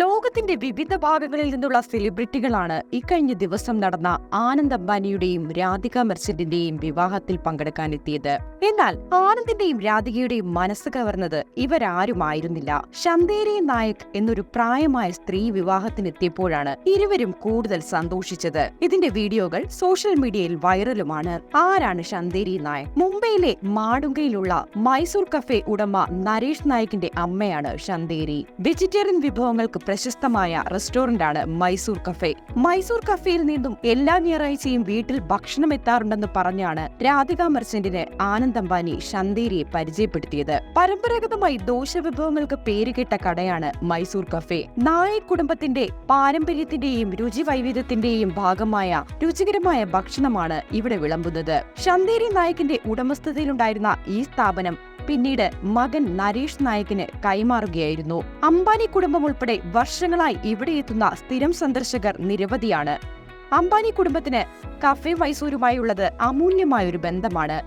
ലോകത്തിന്റെ വിവിധ ഭാഗങ്ങളിൽ നിന്നുള്ള സെലിബ്രിറ്റികളാണ് ഇക്കഴിഞ്ഞ ദിവസം നടന്ന ആനന്ദ് അംബാനിയുടെയും രാധിക മെർച്ചന്റിന്റെയും വിവാഹത്തിൽ പങ്കെടുക്കാനെത്തിയത്. എന്നാൽ ആനന്ദിന്റെയും രാധികയുടെയും മനസ്സ് കവർന്നത് ഇവരാരുമായിരുന്നില്ല. ശന്തേരി നായക് എന്നൊരു പ്രായമായ സ്ത്രീ വിവാഹത്തിനെത്തിയപ്പോഴാണ് ഇരുവരും കൂടുതൽ സന്തോഷിച്ചത്. ഇതിന്റെ വീഡിയോകൾ സോഷ്യൽ മീഡിയയിൽ വൈറലുമാണ്. ആരാണ് ശന്തേരി നായക്? മുംബൈയിലെ മാടുങ്കയിലുള്ള മൈസൂർ കഫേ ഉടമ നരേഷ് നായിക്കിന്റെ അമ്മയാണ് ശന്തേരി. വെജിറ്റേറിയൻ വിഭവങ്ങൾക്ക് പ്രശസ്തമായ റെസ്റ്റോറന്റാണ് മൈസൂർ കഫേ. മൈസൂർ കഫേയിൽ നിന്നും എല്ലാ ഞായറാഴ്ചയും വീട്ടിൽ ഭക്ഷണം എത്താറുണ്ടെന്ന് പറഞ്ഞാണ് രാധിക മെർച്ചന്റിന് ആനന്ദ് അംബാനി ശന്തേരിയെ പരിചയപ്പെടുത്തിയത്. പരമ്പരാഗതമായി ദോശ വിഭവങ്ങൾക്ക് പേരുകെട്ട കടയാണ് മൈസൂർ കഫേ. നായക് കുടുംബത്തിന്റെ പാരമ്പര്യത്തിന്റെയും രുചി വൈവിധ്യത്തിന്റെയും ഭാഗമായ രുചികരമായ ഭക്ഷണമാണ് ഇവിടെ വിളമ്പുന്നത്. ശന്തേരി നായകിന്റെ ഉടമസ്ഥതയിലുണ്ടായിരുന്ന ഈ സ്ഥാപനം പിന്നീട് മകൻ നരേഷ് നായകിന് കൈമാറുകയായിരുന്നു. അംബാനി കുടുംബം ഉൾപ്പെടെ വർഷങ്ങളായി ഇവിടെ എത്തുന്ന സ്ഥിരം സന്ദർശകർ നിരവധിയാണ്. അംബാനി കുടുംബത്തിന് കഫേ മൈസൂരുമായുള്ളത് അമൂല്യമായൊരു ബന്ധമാണ്.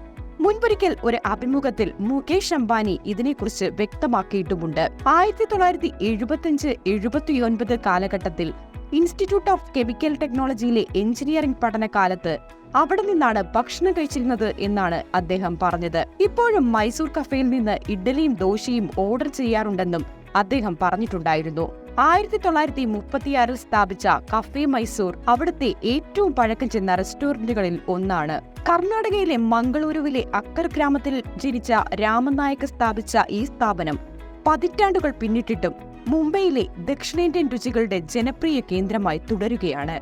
മുൻപൊരിക്കൽ ഒരു അഭിമുഖത്തിൽ മുകേഷ് അംബാനി ഇതിനെക്കുറിച്ച് വ്യക്തമാക്കിയിട്ടുമുണ്ട്. ആയിരത്തി തൊള്ളായിരത്തി എഴുപത്തിയഞ്ച് എഴുപത്തിയൊൻപത് കാലഘട്ടത്തിൽ ഇൻസ്റ്റിറ്റ്യൂട്ട് ഓഫ് കെമിക്കൽ ടെക്നോളജിയിലെ എഞ്ചിനീയറിംഗ് പഠനകാലത്ത് അവിടെ നിന്നാണ് ഭക്ഷണം കഴിച്ചിരുന്നത് എന്നാണ് അദ്ദേഹം പറഞ്ഞത്. ഇപ്പോഴും മൈസൂർ കഫേയിൽ നിന്ന് ഇഡ്ഡലിയും ദോശയും ഓർഡർ ചെയ്യാറുണ്ടെന്നും അദ്ദേഹം പറഞ്ഞിട്ടുണ്ടായിരുന്നു. ആയിരത്തി തൊള്ളായിരത്തി മുപ്പത്തിയാറിൽ സ്ഥാപിച്ച കഫേ മൈസൂർ അവിടുത്തെ ഏറ്റവും പഴക്കം ചെന്ന റെസ്റ്റോറന്റുകളിൽ ഒന്നാണ്. കർണാടകയിലെ മംഗളൂരുവിലെ അക്കർ ഗ്രാമത്തിൽ ജനിച്ച രാമനായക സ്ഥാപിച്ച ഈ സ്ഥാപനം പതിറ്റാണ്ടുകൾ പിന്നിട്ടിട്ടും മുംബൈയിലെ ദക്ഷിണേന്ത്യൻ രുചികളുടെ ജനപ്രിയ കേന്ദ്രമായി തുടരുകയാണ്.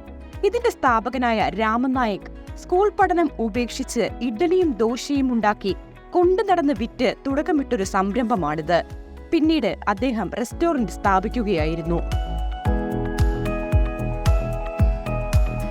ഇതിന്റെ സ്ഥാപകനായ രാമനായക് സ്കൂൾ പഠനം ഉപേക്ഷിച്ച് ഇഡ്ഡലിയും ദോശയും ഉണ്ടാക്കി കൊണ്ടു നടന്ന് വിറ്റ് തുടക്കമിട്ടൊരു സംരംഭമാണിത്. പിന്നീട് അദ്ദേഹം റെസ്റ്റോറന്റ് സ്ഥാപിക്കുകയായിരുന്നു.